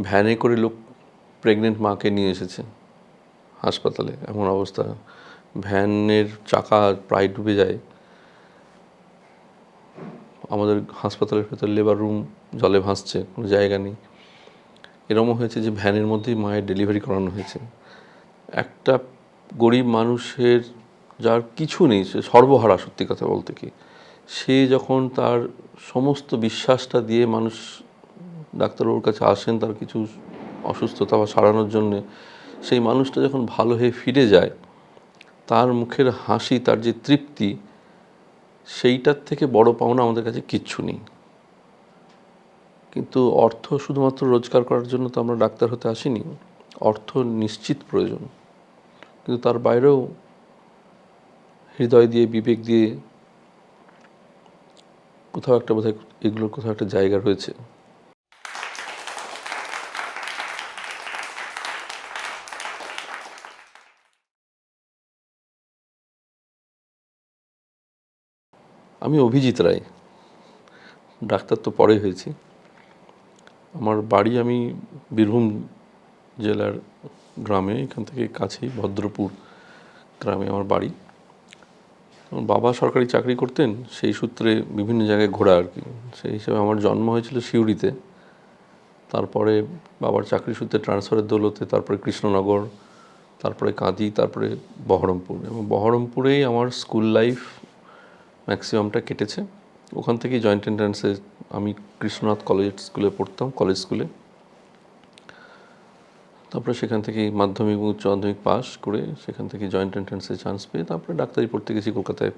ভ্যানে করে লোক প্রেগনেন্ট মাকে নিয়ে এসেছে হাসপাতালে। এমন অবস্থা। ভ্যানের চাকা প্রায় ডুবে যায়। আমাদের হাসপাতালের ভেতর লেবার রুম জলে ভাসছে, কোনো জায়গা নেই। এরমও হয়েছে যে ভ্যানের মধ্যেই মায়ের ডেলিভারি করানো হয়েছে। একটা গরিব মানুষের যার কিছু নেই, সে সর্বহারা সত্যি কথা বলতে কি। সে যখন তার সমস্ত বিশ্বাসটা দিয়ে মানুষ ডাক্তারবাবুর কাছে আসেন, তার কিছু অসুস্থতা বা সারানোর জন্যে, সেই মানুষটা যখন ভালো হয়ে ফিরে যায়, তার মুখের হাসি, তার যে তৃপ্তি, সেইটার থেকে বড় পাওনা আমাদের কাছে কিচ্ছু নেই। কিন্তু অর্থ শুধুমাত্র রোজগার করার জন্য তো আমরা ডাক্তার হতে আসিনি, অর্থ নিশ্চিত প্রয়োজন। কিন্তু তার বাইরেও হৃদয় দিয়ে, বিবেক দিয়ে কোথাও একটা বোধহয় এগুলোর কোথাও একটা জায়গা রয়েছে। আমি অভিজিৎ রায়। ডাক্তার তো পরে হয়েছি। আমার বাড়ি আমি বীরভূম জেলার গ্রামে, এখান থেকে কাছেই ভদ্রপুর গ্রামে আমার বাড়ি। আমার বাবা সরকারি চাকরি করতেন, সেই সূত্রে বিভিন্ন জায়গায় ঘোরা আর কি। সেই হিসাবে আমার জন্ম হয়েছিল সিউড়িতে। তারপরে বাবার চাকরি সূত্রে ট্রান্সফারের দৌলতে, তারপরে কৃষ্ণনগর, তারপরে কাঁদি, তারপরে বহরমপুর। এবং বহরমপুরেই আমার স্কুল লাইফ ম্যাক্সিমামটা কেটেছে। ওখান থেকেই জয়েন্ট এন্ট্রান্সে আমি কৃষ্ণনাথ কলেজ স্কুলে পড়তাম কলেজ স্কুলে তারপরে সেখান থেকে মাধ্যমিক, উচ্চ মাধ্যমিক পাস করে সেখান থেকে জয়েন্ট এন্ট্রান্সে চান্স পেয়ে তারপরে ডাক্তারি পড়তে গেছি কলকাতায়।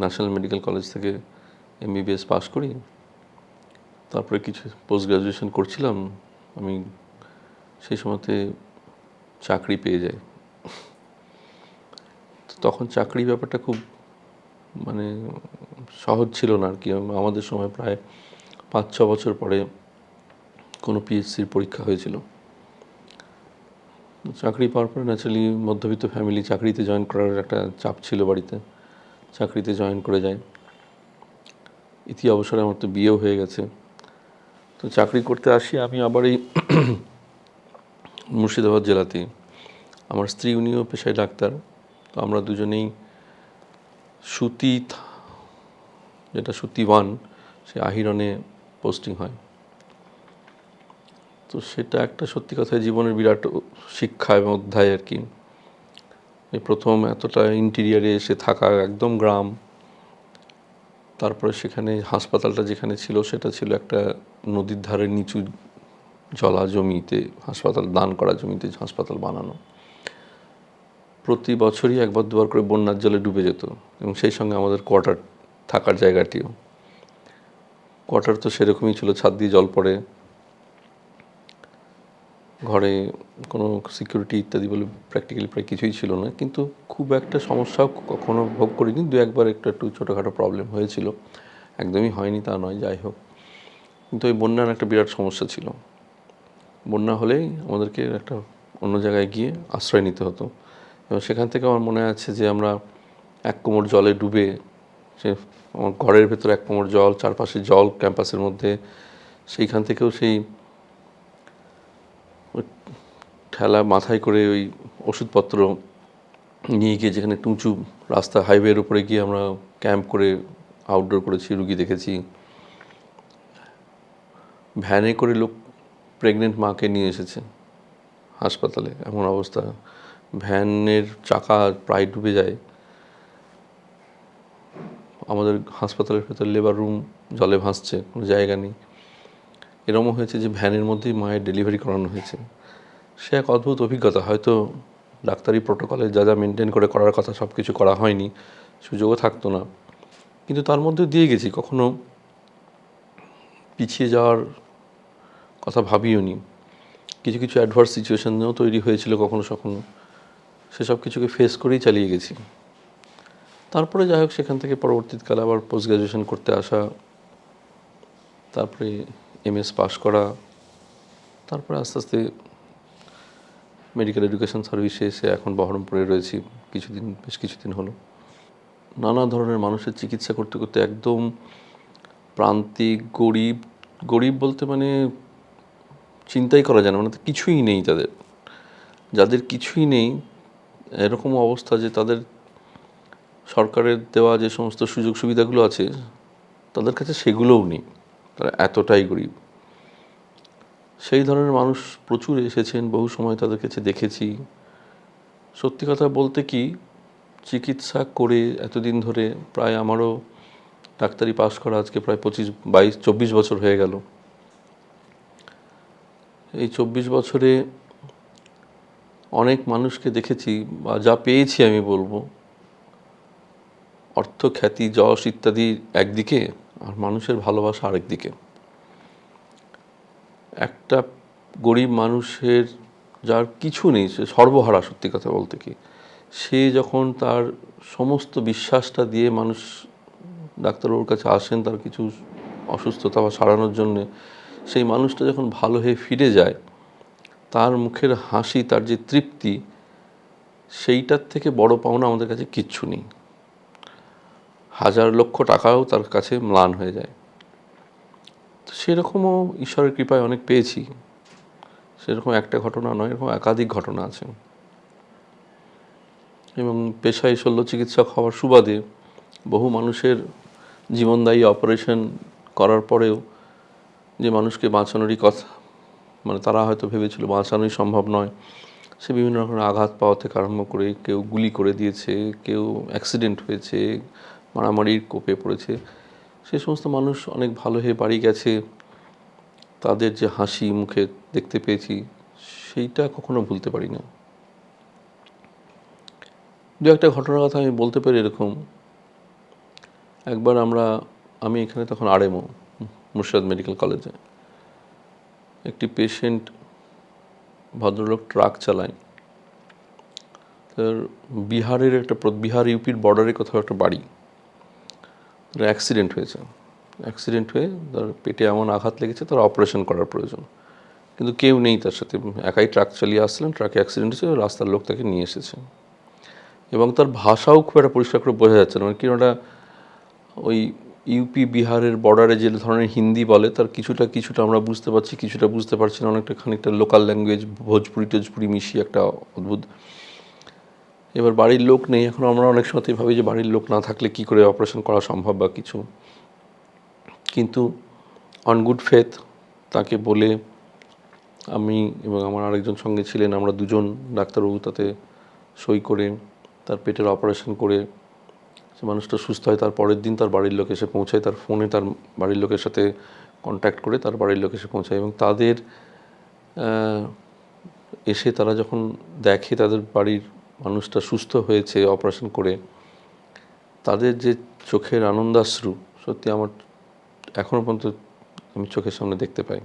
ন্যাশনাল মেডিকেল কলেজ থেকে এমবিবিএস পাস করি। তারপরে কিছু পোস্ট গ্রাজুয়েশন করছিলাম। আমি সেই সময়তে চাকরি পেয়ে যাই। তখন চাকরি ব্যাপারটা খুব মানে সহজ ছিল না আর কি। আমাদের সময় প্রায় পাঁচ, ছ বছর পরে কোনো পিএসসির পরীক্ষা হয়েছিল। চাকরি পাওয়ার পরে ন্যাচারালি মধ্যবিত্ত ফ্যামিলি চাকরিতে জয়েন করার একটা চাপ ছিল বাড়িতে। চাকরিতে জয়েন করে যায়। ইতি অবসরে আমার তো বিয়েও হয়ে গেছে। তো চাকরি করতে আসি আমি আবার এই মুর্শিদাবাদ জেলাতে আমার স্ত্রী উনিও পেশায় ডাক্তার। তো আমরা দুজনেই সুতি যেটা সুতি ওয়ান, সে আহিরনে পোস্টিং হয়। তো সেটা একটা সত্যি কথায় জীবনের বিরাট শিক্ষা এবং অধ্যায় আর কি। প্রথম এতটা ইন্টিরিয়ারে এসে থাকা একদম গ্রাম, তারপরে সেখানে হাসপাতালটা যেখানে ছিল, সেটা ছিল একটা নদীর ধারে নিচু জলা জমিতে হাসপাতাল, দান করা জমিতে হাসপাতাল বানানো। প্রতি বছরই একবার দুবার করে বন্যার জলে ডুবে যেত এবং সেই সঙ্গে আমাদের কোয়ার্টার থাকার জায়গাটিও। কোয়ার্টার তো সেরকমই ছিল, ছাদ দিয়ে জল পড়ে। ঘরে কোনো সিকিউরিটি ইত্যাদি বলে প্র্যাকটিক্যালি প্রায় কিছুই ছিল না। কিন্তু খুব একটা সমস্যাও কখনো ভোগ করিনি। দু একবার একটু একটু ছোটোখাটো প্রবলেম হয়েছিল। একদমই হয়নি তা নয়, যাই হোক। কিন্তু ওই বন্যার একটা বিরাট সমস্যা ছিল। বন্যা হলেই আমাদেরকে একটা অন্য জায়গায় গিয়ে আশ্রয় নিতে হতো। এবং সেখান থেকে আমার মনে আছে যে আমরা এক কোমর জলে ডুবে সে আমার ঘরের ভেতর এক কোমর জল, চারপাশে জল ক্যাম্পাসের মধ্যে, সেইখান থেকেও সেই ঠেলা মাথায় করে ওই ওষুধপত্র নিয়ে গিয়ে যেখানে উঁচু রাস্তা হাইওয়ের উপরে গিয়ে আমরা ক্যাম্প করে আউটডোর করেছি, রুগী দেখেছি। ভ্যানে করে লোক প্রেগনেন্ট মাকে নিয়ে এসেছে হাসপাতালে, এমন অবস্থা। ভ্যানের চাকা প্রায় ডুবে যায়। আমাদের হাসপাতালের ভেতর লেবার রুম জলে ভাসছে, কোনো জায়গা নেই। এরমও হয়েছে যে ভ্যানের মধ্যেই মায়ের ডেলিভারি করানো হয়েছে। সে এক অদ্ভুত অভিজ্ঞতা, হয়তো ডাক্তারি প্রোটোকলে যা যা মেনটেন করে করার কথা সব কিছু করা হয়নি, সুযোগও থাকতো না। কিন্তু তার মধ্যে দিয়ে গেছি, কখনো পিছিয়ে যাওয়ার কথা ভাবিও নি কিছু কিছু অ্যাডভার্স সিচুয়েশনেও তৈরি হয়েছিল কখনো কখনো সেসব কিছুকে ফেস করেই চালিয়ে গেছি। তারপরে যাই হোক, সেখান থেকে পরবর্তীকালে আবার পোস্ট গ্রাজুয়েশন করতে আসা, তারপরে এমএস পাশ করা, তারপরে আস্তে আস্তে মেডিকেল এডুকেশন সার্ভিসে এসে এখন বহরমপুরে রয়েছি, কিছুদিন, বেশ কিছুদিন হলো। নানা ধরনের মানুষের চিকিৎসা করতে করতে একদম প্রান্তিক, গরিব গরিব বলতে মানে চিন্তাই করা যায় না মানে কিছুই নেই তাদের। যাদের কিছুই নেই এরকম অবস্থা যে তাদের সরকারের দেওয়া যে সমস্ত সুযোগ সুবিধাগুলো আছে, তাদের কাছে সেগুলোও নেই। তারা এতটাই গরিব। সেই ধরনের মানুষ প্রচুর এসেছেন, বহু সময় তাদের কাছে দেখেছি। সত্যি কথা বলতে কি, চিকিৎসা করে এতদিন ধরে প্রায় আমারও ডাক্তারি পাশ করা আজকে প্রায় পঁচিশ, বাইশ, চব্বিশ বছর হয়ে গেল। এই চব্বিশ বছরে অনেক মানুষকে দেখেছি বা যা পেয়েছি আমি বলব, অর্থ, খ্যাতি, যশ ইত্যাদি একদিকে আর মানুষের ভালোবাসা আরেক দিকে একটা গরিব মানুষের যার কিছু নেই, সে সর্বহারা সত্যি কথা বলতে কি, সে যখন তার সমস্ত বিশ্বাসটা দিয়ে মানুষ ডাক্তারবাবুর কাছে আসেন তার কিছু অসুস্থতা বা সারানোর জন্যে, সেই মানুষটা যখন ভালো হয়ে ফিরে যায় তার মুখের হাসি, তার যে তৃপ্তি, সেইটার থেকে বড় পাওনা আমাদের কাছে কিচ্ছু নেই। হাজার লক্ষ টাকাও তার কাছে ম্লান হয়ে যায়। তো সেরকমও ঈশ্বরের কৃপায় অনেক পেয়েছি। সেরকম একটা ঘটনা নয়, এরকম একাধিক ঘটনা আছে। এবং পেশায় শল্য চিকিৎসক হওয়ার সুবাদে বহু মানুষের জীবনদায়ী অপারেশন করার পরেও যে মানুষকে বাঁচানোরই কথা মানে তারা হয়তো ভেবেছিল বাঁচানোই সম্ভব নয়। সে বিভিন্ন রকমের আঘাত পাওয়া থেকে আরম্ভ করে কেউ গুলি করে দিয়েছে, কেউ অ্যাক্সিডেন্ট হয়েছে, মারামারির কোপে পড়েছে। সে সমস্ত মানুষ অনেক ভালো হয়ে বাড়ি গেছে। তাদের যে হাসি মুখে দেখতে পেয়েছি, সেইটা কখনো ভুলতে পারি না দু একটা ঘটনার কথা আমি বলতে পারি এরকম। একবার আমরা, আমি এখানে তখন আরএমও, মুর্শিদাবাদ মেডিকেল কলেজে। পেশেন্ট ভদ্রলোক ট্রাক চালায়। তার বিহারের একটা বিহার ইউপির বর্ডারে কোথাও একটা বাড়ি। তার অ্যাক্সিডেন্ট হয়েছে। অ্যাক্সিডেন্ট হয়ে তার পেটে এমন আঘাত লেগেছে, তার অপারেশন করার প্রয়োজন। কিন্তু কেউ নেই তার সাথে। একাই ট্রাক চালিয়ে আসছিলেন ট্রাকে অ্যাক্সিডেন্ট হয়েছে, রাস্তার লোক তাকে নিয়ে এসেছে। এবং তার ভাষাও খুব একটা পরিষ্কার করে বোঝা যাচ্ছে না। মানে কি ওই ইউপি বিহারের বর্ডারে যে ধরনের হিন্দি বলে, তার কিছুটা কিছুটা আমরা বুঝতে পারছি, কিছুটা বুঝতে পারছি না, অনেকটা খানিকটা লোকাল ল্যাঙ্গুয়েজ ভোজপুরি টোজপুরি মিশিয়ে একটা অদ্ভুত। এবার বাড়ির লোক নেই, এখন আমরা অনেক সময় ভাবি যে বাড়ির লোক না থাকলে কি করে অপারেশন করা সম্ভব বা কিছু? কিন্তু অন গুড ফেথ তাকে বলে আমি এবং আমার আরেকজন সঙ্গে ছিলেন, আমরা দুজন ডাক্তারবাবু তাতে সই করে তার পেটের অপারেশন করে সে মানুষটা সুস্থ হয়, তার পরের দিন তার বাড়ির লোক এসে পৌঁছায়, তার ফোনে তার বাড়ির লোকের সাথে কন্ট্যাক্ট করে তার বাড়ির লোক এসে পৌঁছায় এবং তাদের এসে তারা যখন দেখে তাদের বাড়ির মানুষটা সুস্থ হয়েছে অপারেশন করে, তাদের যে চোখের আনন্দাশ্রু, সত্যি আমার এখনও পর্যন্ত আমি চোখের সামনে দেখতে পাই।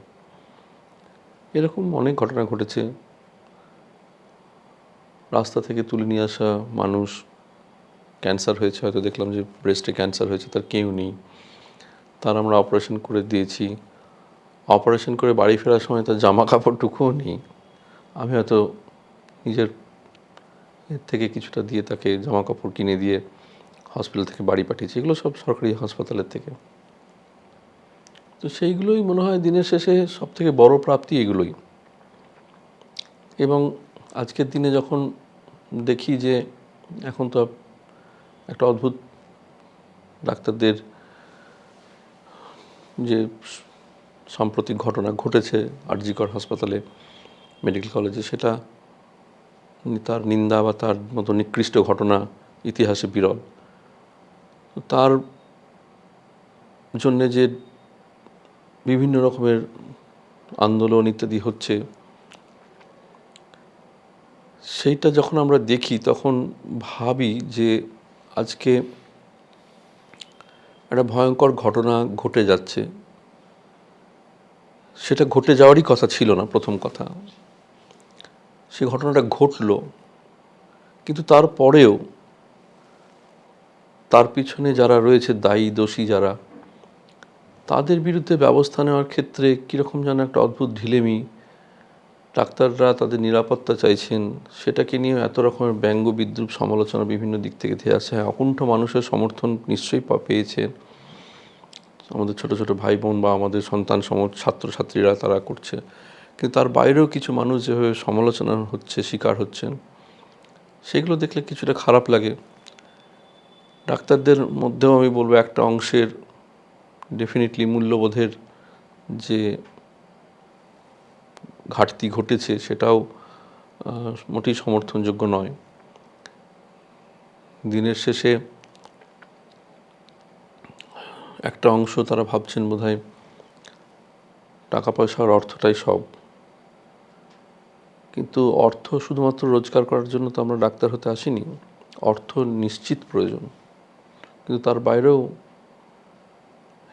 এরকম অনেক ঘটনা ঘটেছে। রাস্তা থেকে তুলে নিয়ে আসা মানুষ ক্যান্সার হয়েছে, হয়তো দেখলাম যে ব্রেস্টে ক্যান্সার হয়েছে, তার কেউ নেই। তার আমরা অপারেশন করে দিয়েছি। অপারেশন করে বাড়ি ফেরার সময় তার জামা কাপড়টুকুও নেই। আমি হয়তো নিজের এর থেকে কিছুটা দিয়ে তাকে জামা কাপড় কিনে দিয়ে হসপিটাল থেকে বাড়ি পাঠিয়েছি। এগুলো সব সরকারি হাসপাতালের থেকে। তো সেইগুলোই মনে হয় দিনের শেষে সব থেকে বড় প্রাপ্তি এগুলোই। এবং আজকের দিনে যখন দেখি যে এখন তো একটা অদ্ভুত ডাক্তারদের যে সাম্প্রতিক ঘটনা ঘটেছে আরজিকর হাসপাতালে, মেডিকেল কলেজে, সেটা তার নিন্দা বা তার মতো নিকৃষ্ট ঘটনা ইতিহাসে বিরল। তার জন্যে যে বিভিন্ন রকমের আন্দোলন ইত্যাদি হচ্ছে, সেইটা যখন আমরা দেখি, তখন ভাবি যে আজকে একটা ভয়ঙ্কর ঘটনা ঘটে যাচ্ছে। সেটা ঘটে যাওয়ারই কথা ছিল না প্রথম কথা। সে ঘটনাটা ঘটলো, কিন্তু তারপরেও তার পিছনে যারা রয়েছে, দায়ী, দোষী যারা, তাদের বিরুদ্ধে ব্যবস্থা নেওয়ার ক্ষেত্রে কীরকম যেন একটা অদ্ভুত ঢিলেমি ডাক্তাররা তাদের নিরাপত্তা চাইছেন, সেটাকে নিয়ে এত রকমের ব্যঙ্গ বিদ্রুপ সমালোচনা বিভিন্ন দিক থেকে ধেয়ে আসে। হ্যাঁ অকুণ্ঠ মানুষের সমর্থন নিশ্চয়ই পেয়েছেন আমাদের ছোট ছোট ভাই বোন বা আমাদের সন্তান সম ছাত্রছাত্রীরা তারা করছে। কিন্তু তার বাইরেও কিছু মানুষ যেভাবে সমালোচনা হচ্ছে, শিকার হচ্ছেন, সেগুলো দেখলে কিছুটা খারাপ লাগে। ডাক্তারদের মধ্যেও আমি বলব একটা অংশের ডেফিনেটলি মূল্যবোধের যে ঘাটতি ঘটেছে সেটাও মোটেই সমর্থনযোগ্য নয়। দিনের শেষে একটা অংশ তারা ভাবছেন বোধহয় টাকা পয়সার অর্থটাই সব। কিন্তু অর্থ শুধুমাত্র রোজগার করার জন্য তো আমরা ডাক্তার হতে আসিনি, অর্থ নিশ্চিত প্রয়োজন। কিন্তু তার বাইরেও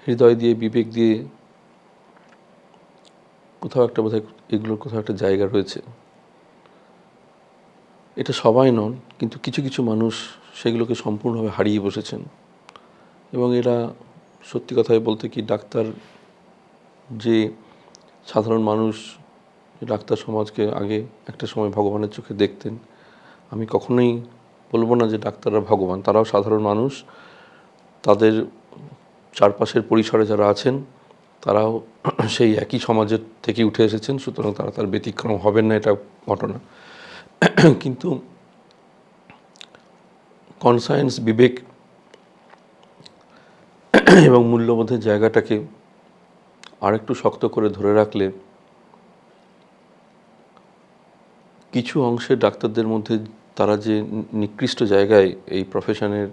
হৃদয় দিয়ে বিবেক দিয়ে কোথাও একটা বোধহয় এগুলোর কোথাও একটা জায়গা রয়েছে। এটা সবাই নন, কিন্তু কিছু কিছু মানুষ সেগুলোকে সম্পূর্ণভাবে হারিয়ে বসেছেন। এবং এরা সত্যি কথাই বলতে কি ডাক্তার যে সাধারণ মানুষ ডাক্তার সমাজকে আগে একটা সময় ভগবানের চোখে দেখতেন, আমি কখনোই বলব না যে ডাক্তাররা ভগবান, তারাও সাধারণ মানুষ। তাদের চারপাশের পরিসরে যারা আছেন তারাও সেই একই সমাজের থেকে উঠে এসেছেন, সুতরাং তারা তার ব্যতিক্রম হবেন না, এটা ঘটনা। কিন্তু কনসায়েন্স বিবেক এবং মূল্যবোধের জায়গাটাকে আরেকটু শক্ত করে ধরে রাখলে কিছু অংশের ডাক্তারদের মধ্যে তারা যে নিকৃষ্ট জায়গায় এই প্রফেশনের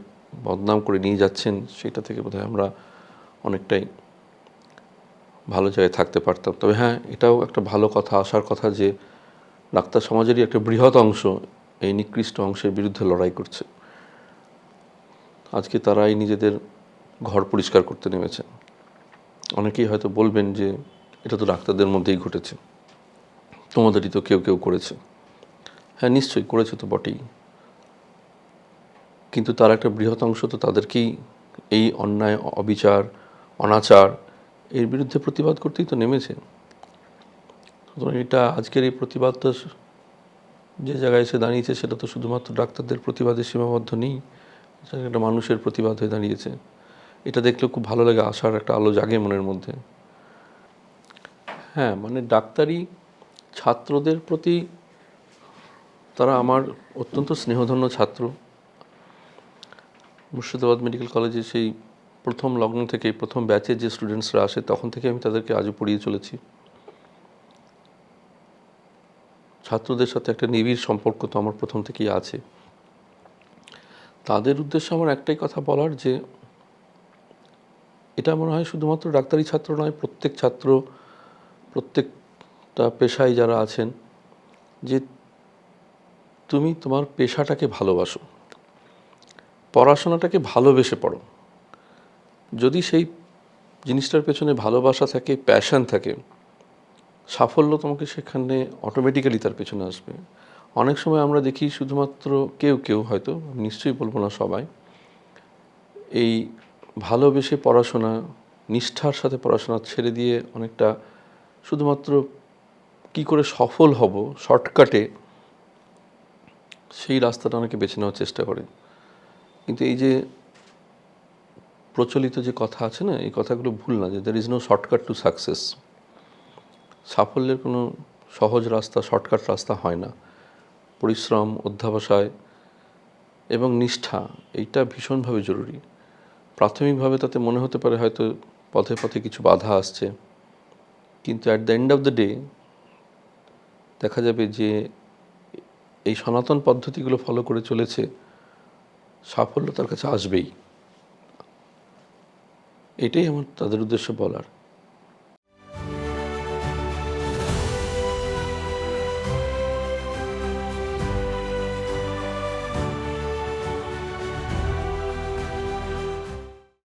বদনাম করে নিয়ে যাচ্ছেন, সেটা থেকে বোধহয় আমরা অনেকটাই ভালো জায়গায় থাকতে পারতাম। তবে হ্যাঁ এটাও একটা ভালো কথা আসার কথা যে ডাক্তার সমাজেরই একটা বৃহৎ অংশ এই নিকৃষ্ট অংশের বিরুদ্ধে লড়াই করছে। আজকে তারাই নিজেদের ঘর পরিষ্কার করতে নেমেছে। অনেকেই হয়তো বলবেন যে, এটা তো ডাক্তারদের মধ্যেই ঘটেছে। তোমাদেরই তো কেউ কেউ করেছে। হ্যাঁ নিশ্চয়ই করেছে তো বটেই। কিন্তু তার একটা বৃহৎ অংশ তো তাদেরকেই এই অন্যায়, অবিচার, অনাচার এর বিরুদ্ধে প্রতিবাদ করতেই তো নেমেছে। সুতরাং এটা আজকের এই প্রতিবাদটা যে জায়গায় এসে দাঁড়িয়েছে সেটা তো শুধুমাত্র ডাক্তারদের প্রতিবাদে সীমাবদ্ধ নেই একটা মানুষের প্রতিবাদ হয়ে দাঁড়িয়েছে। এটা দেখলে খুব ভালো লাগে আশার একটা আলো জাগে মনের মধ্যে। হ্যাঁ মানে ডাক্তারি ছাত্রদের প্রতি তারা আমার অত্যন্ত স্নেহধন্য ছাত্র। মুর্শিদাবাদ মেডিকেল কলেজে সেই প্রথম লগ্ন থেকে, প্রথম ব্যাচের যে স্টুডেন্টসরা আসে, তখন থেকে আমি তাদেরকে আজও পড়িয়ে চলেছি। ছাত্রদের সাথে একটা নিবিড় সম্পর্ক তো আমার প্রথম থেকেই আছে। তাদের উদ্দেশ্যে আমার একটাই কথা বলার যে, এটা মনে হয় শুধুমাত্র ডাক্তারি ছাত্র নয়, প্রত্যেক ছাত্র, প্রত্যেকটা পেশায় যারা আছেন, যে তুমি তোমার পেশাটাকে ভালোবাসো, পড়াশোনাটাকে ভালোবেসে পড়ো। যদি সেই জিনিসটার পেছনে ভালোবাসা থাকে প্যাশন থাকে, সাফল্য তোমাকে সেখানে অটোমেটিক্যালি তার পেছনে আসবে। অনেক সময় আমরা দেখি শুধুমাত্র কেউ কেউ হয়তো, নিশ্চয়ই বলব না সবাই, এই ভালোবেসে পড়াশোনা, নিষ্ঠার সাথে পড়াশোনা ছেড়ে দিয়ে অনেকটা শুধুমাত্র কি করে সফল হব শর্টকাটে সেই রাস্তাটা অনেকে বেছে নেওয়ার চেষ্টা করে। কিন্তু এই যে প্রচলিত যে কথা আছে না, এই কথাগুলো ভুল না যে there is no shortcut to success সাফল্যের কোনো সহজ রাস্তা শর্টকাট রাস্তা হয় না। পরিশ্রম, অধ্যাবসায় এবং নিষ্ঠা, এইটা ভীষণভাবে জরুরি। প্রাথমিকভাবে তাতে মনে হতে পারে হয়তো পথে পথে কিছু বাধা আসছে। কিন্তু at the end of the day দেখা যাবে যে এই সনাতন পদ্ধতিগুলো ফলো করে চলেছে, সাফল্য তার কাছে আসবেই। এটাই আমার তাদের উদ্দেশ্যে বলার।